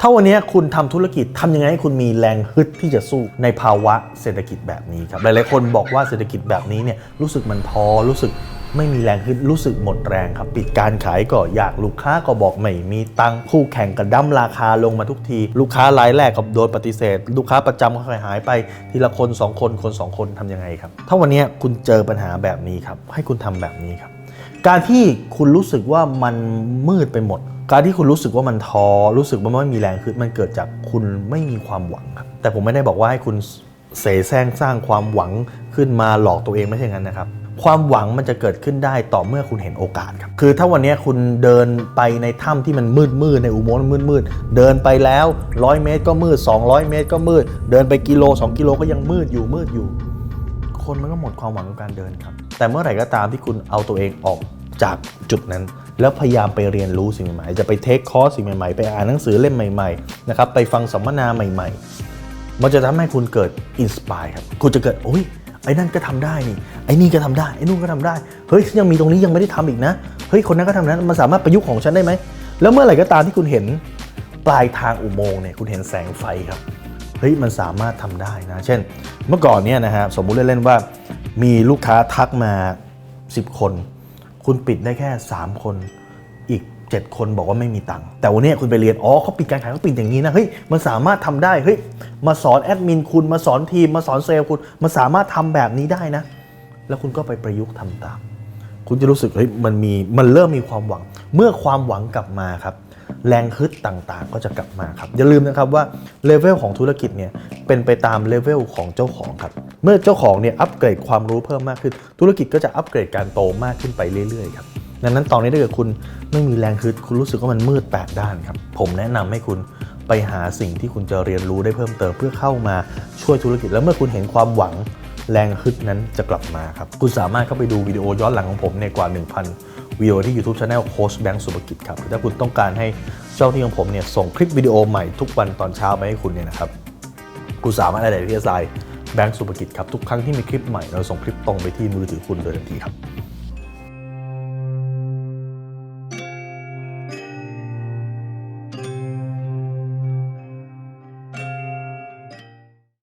ถ้าวันนี้คุณทำธุรกิจทำยังไงให้คุณมีแรงฮึดที่จะสู้ในภาวะเศรษฐกิจแบบนี้ครับ หลายๆคนบอกว่าเศรษฐกิจแบบนี้เนี่ยรู้สึกมันท้อรู้สึกไม่มีแรงฮึดรู้สึกหมดแรงครับ ปิดการขายก็อยากลูกค้าก็บอกไม่มีตังคู่แข่งกระดั้มราคาลงมาทุกที ลูกค้ารายแรกก็โดนปฏิเสธ ลูกค้าประจำก็ค่อยหายไป ทีละคนสองคนคนสองคนทำยังไงครับ ถ้าวันนี้คุณเจอปัญหาแบบนี้ครับ ให้คุณทำแบบนี้ครับ การที่คุณรู้สึกว่ามันมืดไปหมด การที่คุณรู้สึกว่ามันท้อรู้สึกว่ามันไม่มีแรงขึ้นมันเกิดจากคุณไม่มีความหวังครับแต่ผมไม่ได้บอกว่าให้คุณเสแสร้งสร้างความหวังขึ้นมาหลอกตัวเองไม่ใช่งั้นนะครับ ความหวังมันจะเกิดขึ้นได้ต่อเมื่อคุณเห็นโอกาสครับ คือถ้าวันนี้คุณเดินไปในถ้ำที่มันมืดมืดในอุโมงค์มืดมืดเดินไปแล้ว100เมตรก็มืด 200 เมตรก็มืด เดินไปกิโล 2 กิโลก็ยังมืดอยู่มืดอยู่ คนมันก็หมดความหวังกับการเดินครับ แต่เมื่อไหร่ก็ตามที่คุณเอาตัวเองออกจากจุดนั้น แล้วพยายามไปเรียนรู้สิ่งใหม่ๆ จะไปเทคคอร์สสิ่งใหม่ๆ ไปอ่านหนังสือเล่มใหม่ๆ นะครับ ไปฟังสัมมนาใหม่ๆ มันจะทำให้คุณเกิดอินสปายครับ คุณจะเกิด โอ้ย ไอ้นั่นก็ทำได้นี่ ไอ้นี่ก็ทำได้ ไอ้นู่นก็ทำได้ เฮ้ย ยังมีตรงนี้ยังไม่ได้ทำอีกนะ เฮ้ย คนนั้นก็ทำนั้น มันสามารถประยุกต์ของฉันได้ไหม แล้วเมื่อไหร่ก็ตามที่คุณเห็นปลายทางอุโมงค์เนี่ย คุณเห็นแสงไฟครับ เฮ้ย มันสามารถทำได้นะ เช่น เมื่อก่อนเนี่ยนะฮะ สมมุติเล่นๆว่า มีลูกค้าทักมา 10 คน คุณปิดได้แค่ 3 คนอีก 7 คนบอกว่าไม่มีตังค์แต่วันนี้คุณไปเรียนอ๋อเขาปิดการขายเขาปิดอย่างนี้นะเฮ้ยมันสามารถทำได้เฮ้ยมาสอนแอดมินคุณมาสอนทีมมาสอนเซลล์คุณมันสามารถทำแบบนี้ได้นะ แล้วคุณก็ไปประยุกต์ทำตาม คุณจะรู้สึกเฮ้ยมันมีมันเริ่มมีความหวัง เมื่อความหวังกลับมาครับแรงฮึดต่างๆ ก็จะกลับมาครับ อย่าลืมนะครับว่าเลเวลของธุรกิจเนี่ยเป็นไปตามเลเวลของเจ้าของครับ เมื่อเจ้าของเนี่ยอัปเกรดความรู้เพิ่มมากขึ้น ธุรกิจก็จะอัปเกรดการโตมากขึ้นไปเรื่อยๆครับดังนั้นตอนนี้ถ้าเกิดคุณไม่มีแรงฮึดคุณรู้สึกว่ามันมืดแปดด้านครับ ผมแนะนำให้คุณไปหาสิ่งที่คุณจะเรียนรู้ได้เพิ่มเติมเพื่อเข้ามาช่วยธุรกิจ แล้วเมื่อคุณเห็นความหวังแรงฮึดนั้นจะกลับมาครับ คุณสามารถเข้าไปดูวิดีโอย้อนหลังของผมในยกว่า 1,000 วิดีโอที่ YouTube Channel โค้ชแบงค์สุภกิจครับถ้าคุณต้องการให้เจ้าที่ของผมเนี่ยส่งคลิปวิดีโอใหม่ทุกวันตอนเช้ามาให้คุณเนี่ยนะครับคุณสามารถอะไรที่จะใส่ แบงค์สุภกิจครับ ทุกครั้งที่มีคลิปใหม่เราส่งคลิปตรงไปที่มือถือคุณโดยทันทีครับ